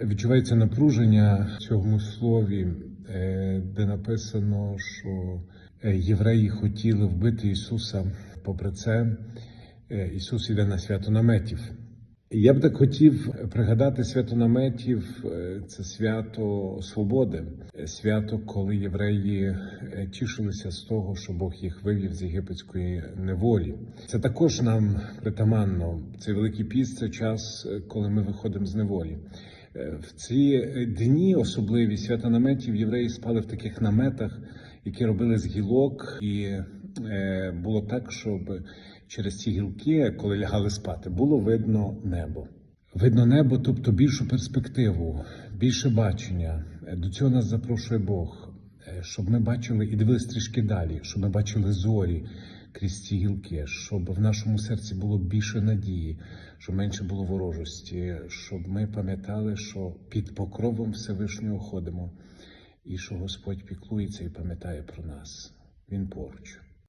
Відчувається напруження в цьому слові, е, де написано, що е, євреї хотіли вбити Ісуса. Попри це, е, Ісус іде на свято наметів. Я б так хотів пригадати свято наметів. Це свято свободи, свято, коли євреї тішилися з того, що Бог їх вивів з єгипетської неволі. Це також нам притаманно. Цей великий піст це час, коли ми виходимо з неволі. Е, В ці дні особливі свята наметів євреї спали в таких наметах, які робили з гілок, і е, було так, щоб через ці гілки, коли лягали спати, було видно небо. Видно небо, тобто більшу перспективу, більше бачення. Е, До цього нас запрошує Бог, е, щоб ми бачили і дивились трішки далі, щоб ми бачили зорі крізь ці гілки, щоб в нашому серці було більше надії, щоб менше було ворожості, щоб ми пам'ятали, що під покровом Всевишнього ходимо, і що Господь піклується і пам'ятає про нас. Він поруч.